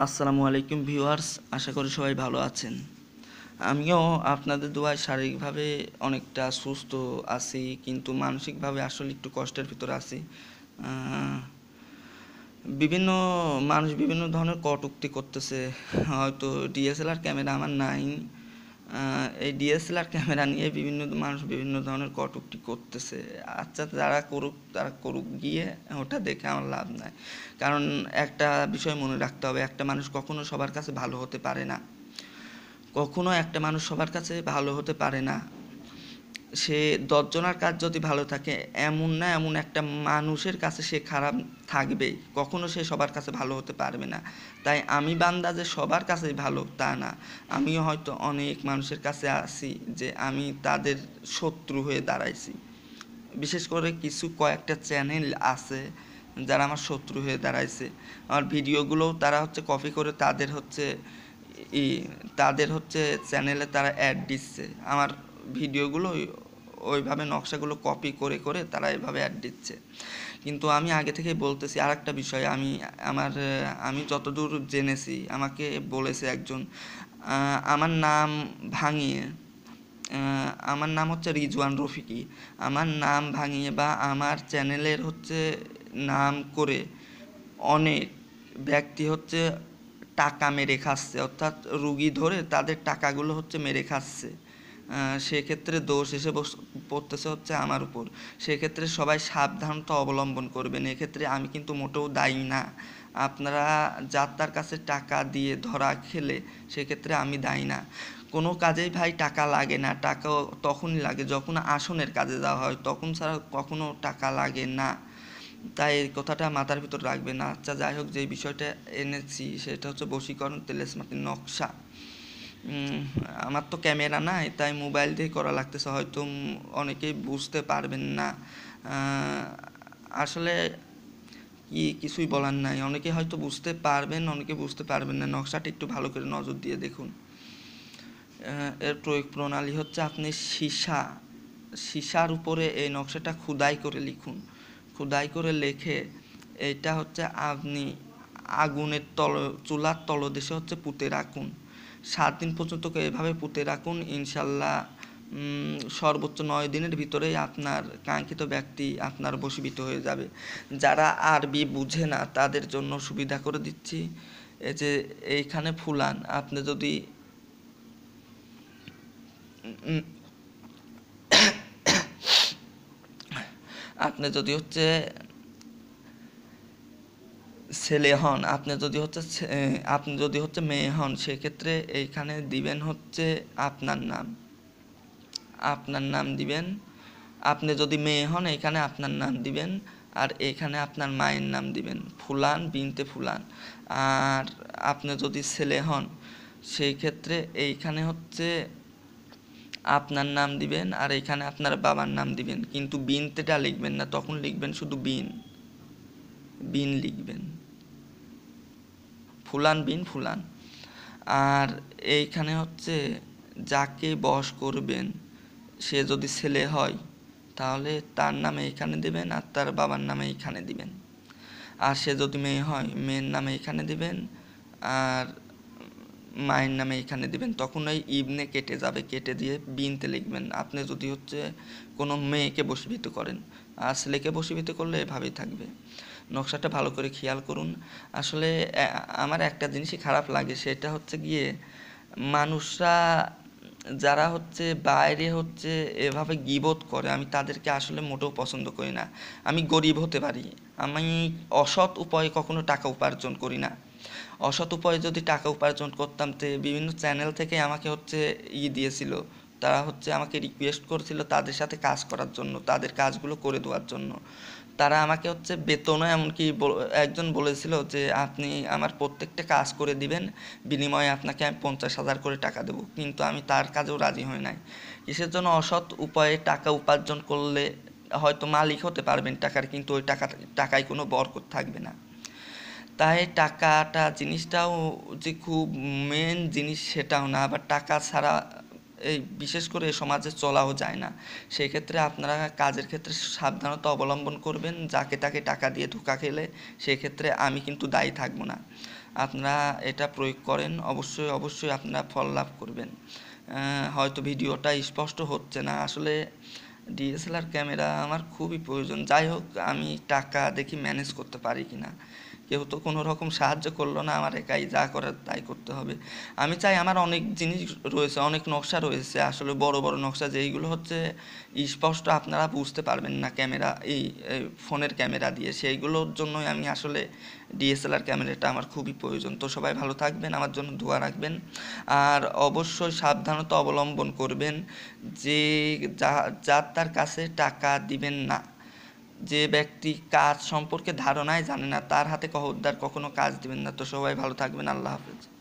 আসসালামু আলাইকুম ভিউয়ার্স, আশা করি সবাই ভালো আছেন। আমিও আপনাদের দোয়ায় শারীরিকভাবে অনেকটা সুস্থ আছি, কিন্তু মানসিকভাবে আসলে একটু কষ্টের ভিতরে আছি। বিভিন্ন মানুষ বিভিন্ন ধরনের কটুক্তি করতেছে। হয়তো ডিএসএলআর ক্যামেরা আমার নাই এই ডিএসএলআর ক্যামেরা নিয়ে বিভিন্ন মানুষ বিভিন্ন ধরনের কটুক্তি করতেছে। আচ্ছা যারা করুক, তারা করুক গিয়ে ওটা দেখে আমার লাভ নাই। কারণ একটা বিষয় মনে রাখতে হবে, একটা মানুষ কখনো সবার কাছে ভালো হতে পারে না। কখনো একটা মানুষ সবার কাছে ভালো হতে পারে না। সে দশজনের কাজ যদি ভালো থাকে, এমন না, এমন একটা মানুষের কাছে সে খারাপ থাকবেই কখনো সে সবার কাছে ভালো হতে পারবে না। তাই আমি বান্দা যে সবার কাছে ভালো, তা না। আমিও হয়তো অনেক মানুষের কাছে আছি যে আমি তাদের শত্রু হয়ে দাঁড়াইছি। বিশেষ করে কিছু কয়েকটা চ্যানেল আছে যারা আমার শত্রু হয়ে দাঁড়াইছে। আমার ভিডিওগুলোও তারা হচ্ছে কপি করে তাদের হচ্ছে ই, তাদের হচ্ছে চ্যানেলে তারা অ্যাড দিচ্ছে। আমার ভিডিওগুলো ওই- ওইভাবে নকশাগুলো কপি করে করে তারা এভাবে অ্যাড দিচ্ছে। কিন্তু আমি আগে থেকে বলতেছি আর একটা বিষয়, আমি, আমার, আমি যতদূর জেনেছি, আমাকে বলেছে একজন আমার নাম ভাঙিয়ে আমার নাম হচ্ছে রিজওয়ান রফিকি। আমার নাম ভাঙিয়ে বা আমার চ্যানেলের হচ্ছে নাম করে অনেক ব্যক্তি হচ্ছে টাকা মেরে খাচ্ছে, অর্থাৎ রুগী ধরে তাদের টাকাগুলো হচ্ছে মেরে খাচ্ছে। সেক্ষেত্রে দোষ এসে পড়তেছে হচ্ছে আমার উপর। সেক্ষেত্রে সবাই সাবধানতা অবলম্বন করবেন। এক্ষেত্রে আমি কিন্তু মোটেও দায়ী না। আপনারা যার কাছে টাকা দিয়ে ধরা খেলে সেক্ষেত্রে আমি দায়ী না। কোনো কাজেই ভাই টাকা লাগে না। টাকা তখনই লাগে যখন আসনের কাজে যাওয়া হয়। তখন ছাড়া কখনো টাকা লাগে না। তাই এই কথাটা মাথার ভিতর রাখবেন। আচ্ছা যাই হোক, যে বিষয়টা এনেছি, সেটা হচ্ছে বশীকরণ তেলেসমাটির নকশা। আমার তো ক্যামেরা নাই, তাই মোবাইল দিয়ে করা লাগতেছে, হয়তো অনেকেই বুঝতে পারবেন না। আসলে কি, কিছুই বলার নাই। অনেকে হয়তো বুঝতে পারবেন, অনেকে বুঝতে পারবেন না। নকশাটা একটু ভালো করে নজর দিয়ে দেখুন। এর প্রয়োগ প্রণালী হচ্ছে আপনি সীসা, সীসার উপরে এই নকশাটা খুদাই করে লিখুন। খুদাই করে লেখে এটা হচ্ছে আপনি আগুনের তল, চুলার তলদেশে হচ্ছে পুঁতে রাখুন। সাত দিন পর্যন্ত এভাবে পুঁতে রাখুন, ইনশাল্লাহ সর্বোচ্চ নয় দিনের ভিতরেই আপনার কাঙ্ক্ষিত ব্যক্তি আপনার বশীভূত হয়ে যাবে। যারা আরবি বুঝে না, তাদের জন্য সুবিধা করে দিচ্ছি। এই যে এইখানে ফুলান, আপনি যদি আপনি যদি হচ্ছে ছেলে হন, আপনি যদি হচ্ছে আপনি যদি হচ্ছে মেয়ে হন, সেক্ষেত্রে এইখানে দিবেন হচ্ছে আপনার নাম। আপনার নাম দিবেন। আপনি যদি মেয়ে হন, এখানে আপনার নাম দিবেন। আর এখানে আপনার মায়ের নাম দিবেন। ফুলান, বিনতে ফুলান। আর আপনি যদি ছেলে হন সেই ক্ষেত্রে এইখানে হচ্ছে আপনার নাম দিবেন আর এখানে আপনার বাবার নাম দিবেন। কিন্তু বিনতেটা লিখবেন না, তখন লিখবেন শুধু বিন। বিন লিখবেন। ফুলান বিন ফুলান। আর এইখানে হচ্ছে যাকে বস করবেন, সে যদি ছেলে হয়, তাহলে তার নামে এখানে দিবেন আর তার বাবার নামে এইখানে দিবেন। আর সে যদি মেয়ে হয়, মেয়ের নামে এখানে দিবেন আর মায়ের নামে এখানে দিবেন। তখন ওই ইবনে কেটে যাবে, কেটে দিয়ে বিনতে লিখবেন। আপনি যদি হচ্ছে কোনো মেয়েকে বশীভূত করেন, আর ছেলেকে বশীভূত করলে এভাবেই থাকবে। নকশাটা ভালো করে খেয়াল করুন। আসলে আমার একটা জিনিসই খারাপ লাগে, সেটা হচ্ছে গিয়ে মানুষরা যারা হচ্ছে বাইরে হচ্ছে এভাবে গিবোধ করে, আমি তাদেরকে আসলে মোটেও পছন্দ করি না। আমি গরিব হতে পারি, আমি অসৎ উপায়ে কখনো টাকা উপার্জন করি না। অসৎ উপায়ে যদি টাকা উপার্জন করতাম তে বিভিন্ন চ্যানেল থেকে আমাকে হচ্ছে ই দিয়েছিল তারা হচ্ছে আমাকে রিকোয়েস্ট করেছিল তাদের সাথে কাজ করার জন্য, তাদের কাজগুলো করে দেওয়ার জন্য। তারা আমাকে হচ্ছে বেতনও এমনকি একজন বলেছিল যে আপনি আমার প্রত্যেকটা কাজ করে দিবেন, বিনিময়ে আপনাকে আমি পঞ্চাশ হাজার করে টাকা দেবো। কিন্তু আমি তার কাজেও রাজি হই নাই। কিসের জন্য অসৎ উপায়ে টাকা উপার্জন করলে হয়তো মালিক হতে পারবেন টাকার, কিন্তু ওই টাকা, টাকায় কোনো বরকত থাকবে না। তাই টাকাটা জিনিসটাও যে খুব মেন জিনিস সেটাও না, আবার টাকা ছাড়া এই বিশেষ করে এই সমাজে চলাও যায় না। সেক্ষেত্রে আপনারা কাজের ক্ষেত্রে সাবধানতা অবলম্বন করবেন, যাকে তাকে টাকা দিয়ে ধোকা খেলে সেক্ষেত্রে আমি কিন্তু দায়ী থাকব না। আপনারা এটা প্রয়োগ করেন, অবশ্যই অবশ্যই আপনারা ফল লাভ করবেন। হয়তো ভিডিওটা স্পষ্ট হচ্ছে না। আসলে ডিএসএলআর ক্যামেরা আমার খুবই প্রয়োজন। যাই হোক, আমি টাকা দেখি ম্যানেজ করতে পারি কি না কেউ তো কোনো রকম সাহায্য করল না আমার একাই যা করার তাই করতে হবে। আমি চাই আমার অনেক জিনিস রয়েছে, অনেক নকশা রয়েছে। আসলে বড় বড় নকশা যেইগুলো হচ্ছে, স্পষ্ট আপনারা বুঝতে পারবেন না ক্যামেরা এই ফোনের ক্যামেরা দিয়ে। সেইগুলোর জন্যই আমি আসলে ডিএসএলআর ক্যামেরাটা আমার খুবই প্রয়োজন। তো সবাই ভালো থাকবেন, আমার জন্য দোয়া রাখবেন। আর অবশ্যই সাবধানতা অবলম্বন করবেন যে যা, যার তার কাছে টাকা দিবেন না। যে ব্যক্তি কাজ সম্পর্কে ধারণাই জানে না, তার হাতে উদ্ধার কখনো কাজ দিবেন না। তো সবাই ভালো থাকবেন। আল্লাহ হাফেজ।